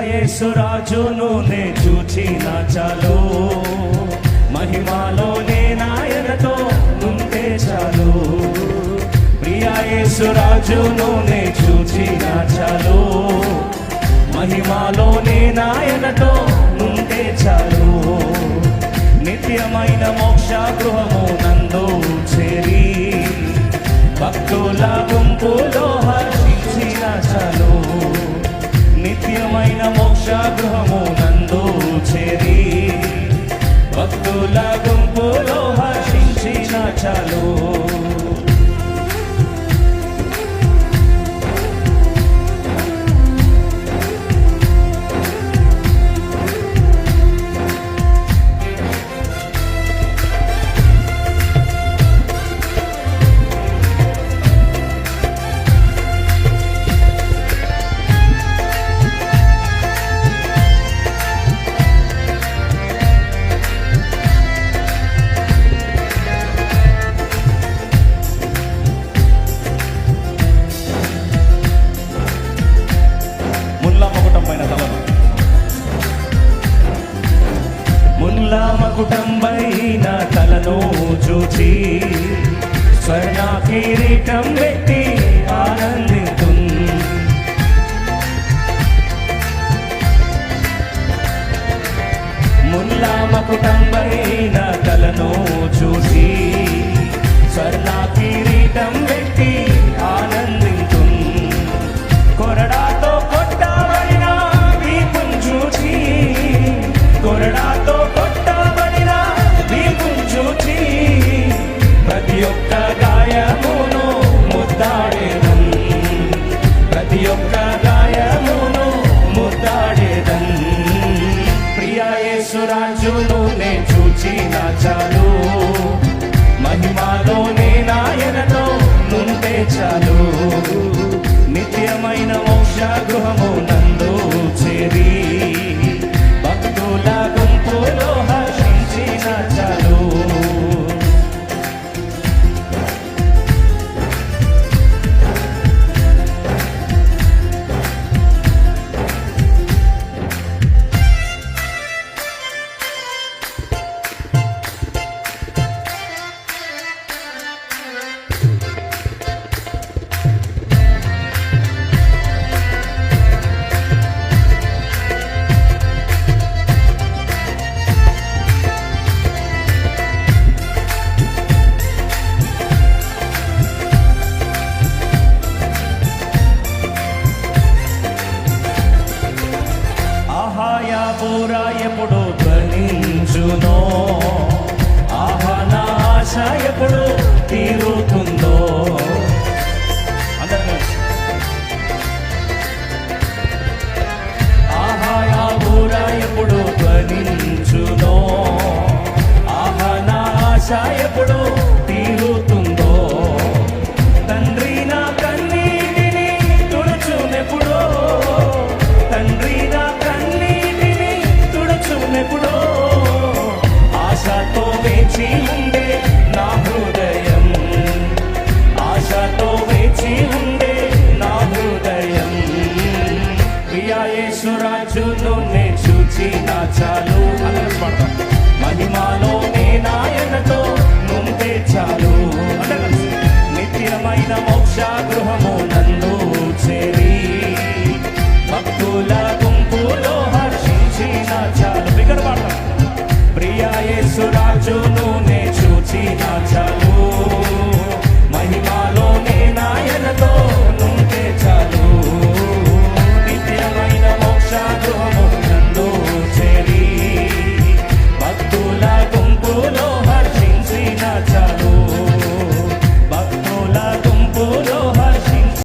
యేసురాజును నే చూచిన చాలు మహిమాలోనే నాయనతో ఉంటే చాలు. ప్రియా యేసురాజును నే చూచిన చాలు మహిమాలోనే నాయనతో ఉంటే చాలు. నిత్యమైన మోక్ష గృహము నందు చేరి భక్తుల గుంపులో హర్షించిన చాలు. నిత్యమైన మోక్షగృహము నందు చేరి భక్తుల గుంపులో హర్షించిన చాలు. ముల్లా తలను చూచి స్వర్ణ కిరీటం పెట్టి ఆనందితు ముల్లా మకుటం తలను ధ్వనించునో ఆహా నా ఆశ ఎప్పుడు తీరుతుందో? అందరూ కలిసి. ఆహాయా ఎప్పుడు ధ్వనించునో? ఆహా నా ఆశ ఎప్పుడు యేసురాజును నే చూచి నా చాలు. అందరం పాడతాం